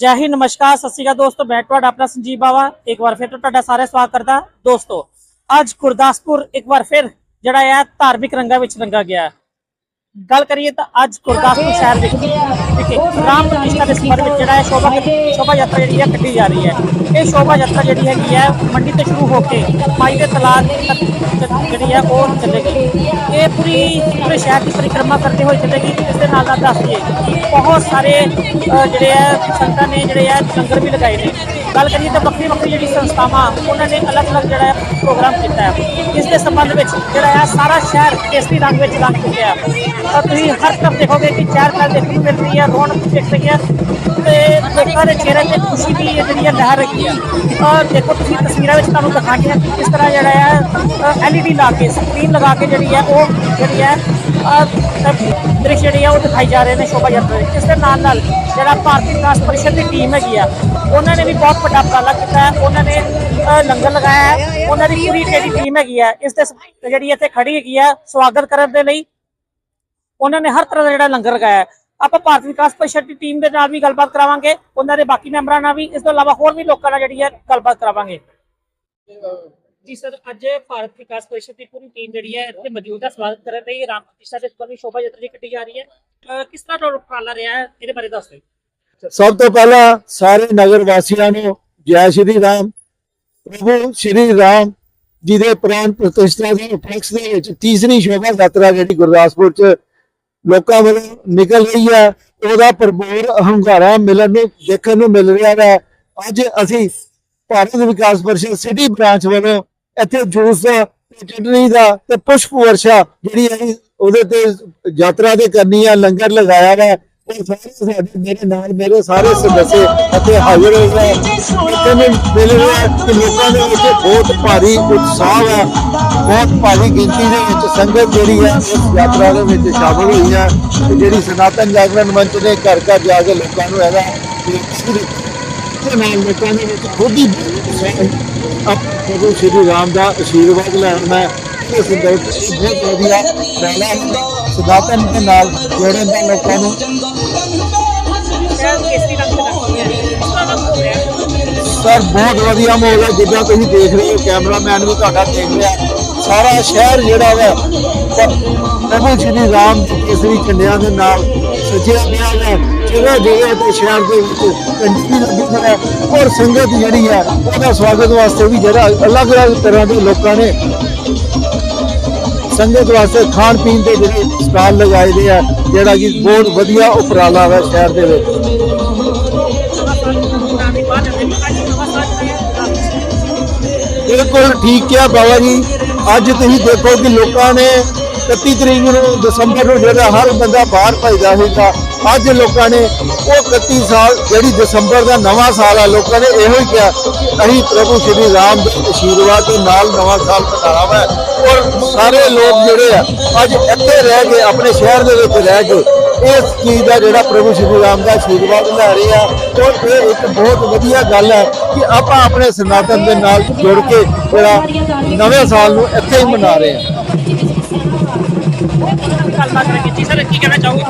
ਜੈ ਹਿੰਦ, ਨਮਸਕਾਰ, ਸਤਿ ਸ਼੍ਰੀ ਅਕਾਲ ਦੋਸਤੋ, ਮੈਂ ਤੁਹਾਡਾ ਆਪਣਾ ਸੰਜੀਵ ਬਾਵਾ। ਇੱਕ ਵਾਰ ਫਿਰ ਤੋਂ ਤੁਹਾਡਾ ਸਾਰੇ ਸਵਾਗਤ ਕਰਦਾ ਦੋਸਤੋ। ਅੱਜ ਗੁਰਦਾਸਪੁਰ ਇੱਕ ਵਾਰ ਫਿਰ ਜਿਹੜਾ ਹੈ ਧਾਰਮਿਕ ਰੰਗਾਂ ਵਿੱਚ ਰੰਗਾ ਗਿਆ। ਗੱਲ ਕਰੀਏ ਤਾਂ ਅੱਜ ਗੁਰਦਾਸਪੁਰ ਸ਼ਹਿਰ ਵਿੱਚ ਵਿਖੇ ਰਾਮ ਪ੍ਰਤਿਸ਼ਠਾ ਦੇ ਸੰਬੰਧ ਵਿੱਚ ਜਿਹੜਾ ਹੈ ਸ਼ੋਭਾ ਸ਼ੋਭਾ ਯਾਤਰਾ ਜਿਹੜੀ ਹੈ ਕੱਢੀ ਜਾ ਰਹੀ ਹੈ। ਇਹ ਸ਼ੋਭਾ ਯਾਤਰਾ ਜਿਹੜੀ ਹੈਗੀ ਹੈ, ਮੰਡੀ ਤੋਂ ਸ਼ੁਰੂ ਹੋ ਕੇ ਮਾਈ ਦੇ ਤਲਾਕ ਤੱਕ ਜਿਹੜੀ ਹੈ, ਉਹ ਚੱਲੇਗੀ। ਇਹ ਪੂਰੀ ਪੂਰੇ ਸ਼ਹਿਰ ਦੀ ਪਰਿਕਰਮਾ ਕਰਦੇ ਹੋਏ ਚੱਲੇਗੀ। ਇਸ ਦੇ ਨਾਲ ਨਾਲ ਦੱਸ ਬਹੁਤ ਸਾਰੇ ਜਿਹੜੇ ਹੈ, ਸੰਗਤਾਂ ਨੇ ਜਿਹੜੇ ਹੈ, ਲੰਗਰ ਵੀ ਲਗਾਏ ਨੇ। ਗੱਲ ਕਰੀਏ ਤਾਂ ਵੱਖਰੀ ਵੱਖਰੀ ਜਿਹੜੀ ਸੰਸਥਾਵਾਂ, ਉਹਨਾਂ ਨੇ ਅਲੱਗ-ਅਲੱਗ ਜਿਹੜਾ ਹੈ, ਪ੍ਰੋਗਰਾਮ ਕੀਤਾ ਹੈ। ਇਸ ਦੇ ਸੰਬੰਧ ਵਿੱਚ ਜਿਹੜਾ ਹੈ, ਸਾਰਾ ਸ਼ਹਿਰ ਕੇਸਰੀ ਰੰਗ ਵਿੱਚ ਰੰਗ ਚੁੱਕਿਆ ਹੈ। ਤੁਸੀਂ ਹਰ ਤਰਫ ਦੇਖੋਗੇ ਕਿ ਚਾਰ ਚਾਰ ਦੇਖਣ ਨੂੰ ਮਿਲ ਰਹੀ ਹੈ ਰੌਣਕ ਦੇਖ ਰਹੀ ਹੈ ਤੇ ਲੋਕਾਂ ਦੇ ਚਿਹਰੇ ਤੇ ਖੁਸ਼ੀ ਦੀ ਜਿਹੜੀ ਹੈ ਲਹਿਰ ਰਹੀ ਹੈ। ਔਰ ਦੇਖੋ, ਤੁਸੀਂ ਤਸਵੀਰਾਂ ਵਿੱਚ ਤੁਹਾਨੂੰ ਦਿਖਾਉਂਦੇ ਹਾਂ ਕਿ ਕਿਸ ਤਰ੍ਹਾਂ ਜਿਹੜਾ ਹੈ ਐਲਈਡੀ ਲਾ ਕੇ ਸਕਰੀਨ ਲਗਾ ਕੇ ਜਿਹੜੀ ਹੈ, ਉਹ ਜਿਹੜੀ ਹੈ ਦ੍ਰਿਸ਼ ਜਿਹੜੇ ਆ, ਉਹ ਦਿਖਾਈ ਜਾ ਰਹੇ ਨੇ ਸ਼ੋਭਾ ਯਾਤਰਾ ਦੇ ਇਸ ਦੇ ਨਾਲ ਨਾਲ ਜਿਹੜਾ ਭਾਰਤੀ ਵਿਕਾਸ ਪਰਿਸ਼ਦ ਦੀ ਟੀਮ ਹੈਗੀ ਆ, ਉਹਨਾਂ ਨੇ ਵੀ ਬਹੁਤ ਵੱਡਾ ਉਪਰਾਲਾ ਕੀਤਾ ਹੈ। ਉਹਨਾਂ ਨੇ ਲੰਗਰ ਲਗਾਇਆ ਉਹਨਾਂ ਦੀ ਪੂਰੀ ਜਿਹੜੀ ਟੀਮ ਹੈਗੀ ਆ, ਇਸ ਦੇ ਜਿਹੜੀ ਇੱਥੇ ਖੜੀ ਹੈਗੀ ਆ, ਸਵਾਗਤ ਕਰਨ ਦੇ ਲਈ। ਉਹਨਾਂ ਨੇ ਹਰ ਤਰ੍ਹਾਂ ਦਾ ਜਿਹੜਾ ਲੰਗਰ ਲਗਾਇਆ। ਆਪਾਂ ਭਾਰਤ ਵਿਕਾਸ ਪਰਿਸ਼ਦ ਦੀ ਟੀਮ ਦੇ ਨਾਲ ਵੀ ਗੱਲਬਾਤ ਕਰਾਵਾਂਗੇ ਉਹਨਾਂ ਦੇ ਬਾਕੀ ਮੈਂਬਰਾਂ ਨਾਲ ਵੀ। ਇਸ ਤੋਂ ਇਲਾਵਾ ਹੋਰ ਵੀ ਲੋਕਾਂ ਨਾਲ ਜਿਹੜੀ ਹੈ ਗੱਲਬਾਤ ਕਰਾਵਾਂਗੇ। ਜੀ ਸਰ ਅੱਜ ਭਾਰਤ ਵਿਕਾਸ ਪਰਿਸ਼ਦ ਦੀ ਪੂਰੀ ਟੀਮ ਜਿਹੜੀ ਹੈ ਇੱਥੇ ਮੌਜੂਦ ਹੈ। ਸਵਾਗਤ ਕਰਨ ਲਈ ਰਾਮ ਪ੍ਰਤਿਸ਼ਠਾ ਦੇ ਸੰਬੰਧੀ ਸ਼ੋਭਾ ਯਾਤਰਾ ਦੀ ਕੱਢੀ ਜਾ ਰਹੀ ਹੈ। ਕਿਸ ਤਰ੍ਹਾਂ ਦਾ ਉਪਰਾਲਾ ਰਿਹਾ ਹੈ? ਇਹਦੇ ਬਾਰੇ ਦੱਸ ਦਿਓ। ਸਭ ਤੋਂ ਪਹਿਲਾਂ ਸਾਰੇ ਨਗਰ ਵਾਸੀਆਂ ਨੂੰ ਜੈ ਸ਼੍ਰੀ ਰਾਮ ਪ੍ਰਭੂ ਸ਼੍ਰੀ ਰਾਮ ਜੀ ਦੇ ਪ੍ਰਾਨ ਪ੍ਰਤਿਸ਼ਠਾ ਦੇ ਉਪਲਕਸ਼ ਦੇ ਵਿੱਚ ਤੀਸਰੀ ਸ਼ੋਭਾ ਯਾਤਰਾ ਜਿਹੜੀ ਗੁਰਦਾਸਪੁਰ ਚ ਲੋਕਾਂ ਵੱਲੋਂ ਨਿਕਲ ਰਹੀ ਹੈ। ਉਹਦਾ ਭਰਪੂਰ ਹੰਗਾਰਾ ਮਿਲਣ ਨੂੰ, ਦੇਖਣ ਨੂੰ ਮਿਲ ਰਿਹਾ ਹੈ। ਅੱਜ ਅਸੀਂ ਭਾਰਤ ਵਿਕਾਸ ਪਰਿਸ਼ਦ ਸਿਟੀ ਬ੍ਰਾਂਚ ਵੱਲੋਂ ਇੱਥੇ ਜੂਸ ਦਾ ਤੇ ਚਟਨੀ ਦਾ ਤੇ ਪੁਸ਼ਪ ਵਰਸ਼ਾ ਜਿਹੜੀ ਅਸੀਂ ਉਹਦੇ ਤੇ ਯਾਤਰਾ ਤੇ ਕਰਨੀ ਆ ਲੰਗਰ ਲਗਾਇਆ ਵਾ ਉਹ ਸਾਰੇ ਸਾਡੇ ਮੇਰੇ ਨਾਲ ਮੇਰੇ ਸਾਰੇ ਸਦੱਸੇ ਅਤੇ ਹਾਜ਼ਰ ਹੋ ਗਏ ਕਿਵੇਂ ਮਿਲ ਰਿਹਾ ਕਿ ਲੋਕਾਂ ਦੇ ਵਿੱਚ ਬਹੁਤ ਭਾਰੀ ਉਤਸ਼ਾਹ ਹੈ। ਬਹੁਤ ਭਾਰੀ ਗਿਣਤੀ ਦੇ ਵਿੱਚ ਸੰਗਤ ਜਿਹੜੀ ਹੈ, ਇਸ ਯਾਤਰਾ ਦੇ ਵਿੱਚ ਸ਼ਾਮਲ ਹੋਈ ਹੈ। ਤੇ ਜਿਹੜੀ ਸਨਾਤਨ ਜਾਗਰਣ ਮੰਚ ਨੇ ਘਰ ਘਰ ਜਾ ਕੇ ਲੋਕਾਂ ਨੂੰ ਇਹਦਾ ਤੇ ਨਾਲ ਲੋਕਾਂ ਦੇ ਵਿੱਚ ਖੁਦ ਹੀ ਆਪ ਪ੍ਰਭੂ ਸ਼੍ਰੀ ਰਾਮ ਦਾ ਆਸ਼ੀਰਵਾਦ ਲੈਣ ਮੈਂ ਇਹ ਸੰਦਰਭ ਬਹੁਤ ਵਧੀਆ ਪਹਿਲਾ ਸਨਾਤਨ ਦੇ ਨਾਲ ਜੋੜਨ ਦਾ ਲੋਕਾਂ ਨੂੰ ਸਰ, ਬਹੁਤ ਵਧੀਆ ਮਾਹੌਲ ਹੈ। ਜਿੱਦਾਂ ਤੁਸੀਂ ਦੇਖ ਰਹੇ ਹੋ, ਕੈਮਰਾਮੈਨ ਵੀ ਤੁਹਾਡਾ ਦੇਖ ਰਿਹਾ। ਸਾਰਾ ਸ਼ਹਿਰ ਜਿਹੜਾ ਵਾ ਪ੍ਰਭੂ ਸ਼੍ਰੀ ਰਾਮ ਕੇਸਰੀ ਝੰਡਿਆਂ ਦੇ ਨਾਲ ਸਜਿਆ ਪਿਆ ਹੈ ਜਗ੍ਹਾ ਜਗ੍ਹਾ ਤੇ ਸ਼ਹਿਰ ਦੇ ਵਿੱਚ ਕੰਟੀ ਲੱਗੀ ਹੈ ਔਰ ਸੰਗਤ ਜਿਹੜੀ ਹੈ, ਉਹਦਾ ਸਵਾਗਤ ਵਾਸਤੇ ਵੀ ਜਿਹੜਾ ਅਲੱਗ-ਅਲੱਗ ਤਰ੍ਹਾਂ ਦੇ ਲੋਕਾਂ ਨੇ ਸੰਗਤ ਵਾਸਤੇ ਖਾਣ ਪੀਣ ਦੇ ਜਿਹੜੇ ਸਟਾਲ ਲਗਾਏ ਦੇ ਆ, ਜਿਹੜਾ ਕਿ ਬਹੁਤ ਵਧੀਆ ਉਪਰਾਲਾ ਹੈ ਸ਼ਹਿਰ ਦੇ ਵਿੱਚ। ਬਿਲਕੁਲ ਠੀਕ ਕਿਹਾ ਬਾਬਾ ਜੀ। ਅੱਜ ਤੁਸੀਂ ਦੇਖੋ ਕਿ ਲੋਕਾਂ ਨੇ 31 ਤਰੀਕ ਨੂੰ ਦਸੰਬਰ ਨੂੰ ਜਿਹੜਾ ਹਰ ਬੰਦਾ ਬਾਹਰ ਭਜਦਾ ਸੀਗਾ, ਅੱਜ ਲੋਕਾਂ ਨੇ ਉਹ 31 ਸਾਲ, ਜਿਹੜੀ ਦਸੰਬਰ ਦਾ ਨਵਾਂ ਸਾਲ ਆ, ਲੋਕਾਂ ਨੇ ਇਹੋ ਹੀ ਕਿਹਾ, ਅਸੀਂ ਪ੍ਰਭੂ ਸ਼੍ਰੀ ਰਾਮ ਦੇ ਆਸ਼ੀਰਵਾਦ ਦੇ ਨਾਲ ਨਵਾਂ ਸਾਲ ਮਨਾਉਣਾ ਵਾ। ਔਰ ਸਾਰੇ ਲੋਕ ਜਿਹੜੇ ਆ ਅੱਜ ਇੱਥੇ ਰਹਿ ਕੇ ਆਪਣੇ ਸ਼ਹਿਰ ਦੇ ਵਿੱਚ ਰਹਿ ਕੇ ਇਸ ਚੀਜ਼ ਦਾ ਜਿਹੜਾ ਪ੍ਰਭੂ ਸ਼੍ਰੀ ਰਾਮ ਦਾ ਆਸ਼ੀਰਵਾਦ ਲੈ ਰਹੇ ਆ ਔਰ ਇਹ ਇੱਕ ਬਹੁਤ ਵਧੀਆ ਗੱਲ ਹੈ ਕਿ ਆਪਾਂ ਆਪਣੇ ਸਨਾਤਨ ਦੇ ਨਾਲ ਜੁੜ ਕੇ ਜਿਹੜਾ ਨਵੇਂ ਸਾਲ ਨੂੰ ਇੱਥੇ ਹੀ ਮਨਾ ਰਹੇ ਆ। ਕੀ ਕਹਿਣਾ ਚਾਹੋਗੇ?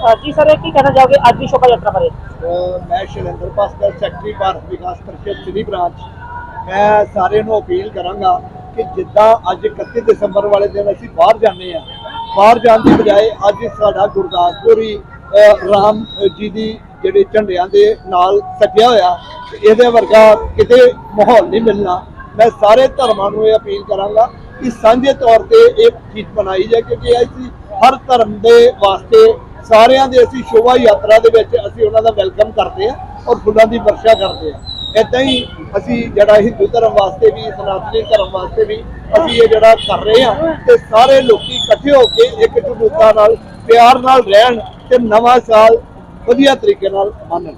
ਅਹ ਜੀ ਸਰ ਕੀ ਕਹਿਣਾ ਚਾਹੋਗੇ ਅੱਜ ਦੀ ਸ਼ੋਭਾ ਯਾਤਰਾ ਬਾਰੇ ਮੈਂ ਸ਼ੈਲੇਂਦਰ ਭਾਸਕਰ ਸੈਕਟਰੀ ਭਾਰਤ ਵਿਕਾਸ ਪਰਿਸ਼ਦ ਸ੍ਰੀ ਬ੍ਰਾਂਚ। ਮੈਂ ਸਾਰਿਆਂ ਨੂੰ ਅਪੀਲ ਕਰਾਂਗਾ ਕਿ ਜਿੱਦਾਂ ਅੱਜ 31 ਦਸੰਬਰ ਵਾਲੇ ਦਿਨ ਅਸੀਂ ਬਾਹਰ ਜਾਂਦੇ ਆ ਬਾਹਰ ਜਾਣ ਦੀ ਬਜਾਏ ਅੱਜ ਸਾਡਾ ਗੁਰਦਾਸਪੁਰ ਰਾਮ ਜੀ ਦੀ ਜਿਹੜੇ ਝੰਡਿਆਂ ਦੇ ਨਾਲ ਸੱਜਿਆ ਹੋਇਆ ਇਹਦੇ ਵਰਗਾ ਕਿਤੇ ਮਾਹੌਲ ਨਹੀਂ ਮਿਲਣਾ। ਮੈਂ ਸਾਰੇ ਧਰਮਾਂ ਨੂੰ ਇਹ ਅਪੀਲ ਕਰਾਂਗਾ ਕਿ ਸਾਂਝੇ ਤੌਰ ਤੇ ਇਹ ਚੀਜ਼ ਬਣਾਈ ਜਾਏ, ਕਿਉਂਕਿ ਅਸੀਂ ਹਰ ਧਰਮ ਦੇ ਵਾਸਤੇ ਸਾਰਿਆਂ ਦੇ ਅਸੀਂ ਸ਼ੋਭਾ ਯਾਤਰਾ ਦੇ ਵਿੱਚ ਅਸੀਂ ਉਹਨਾਂ ਦਾ ਵੈਲਕਮ ਕਰਦੇ ਆ ਔਰ ਫੁੱਲਾਂ ਦੀ ਵਰਸ਼ਾ ਕਰਦੇ ਆ ਇਦਾਂ ਹੀ ਅਸੀਂ ਜਿਹੜਾ ਹਿੰਦੂ ਧਰਮ ਵਾਸਤੇ ਵੀ, ਸਨਾਤਨੀ ਧਰਮ ਵਾਸਤੇ ਵੀ ਅਸੀਂ ਇਹ ਜਿਹੜਾ ਕਰ ਰਹੇ ਆ ਤੇ ਸਾਰੇ ਲੋਕੀ ਇਕੱਠੇ ਹੋ ਕੇ ਇੱਕ ਜੁਟਤਾ ਨਾਲ, ਪਿਆਰ ਨਾਲ ਰਹਿਣ ਤੇ ਨਵਾਂ ਸਾਲ ਵਧੀਆ ਤਰੀਕੇ ਨਾਲ ਮੰਨਣ।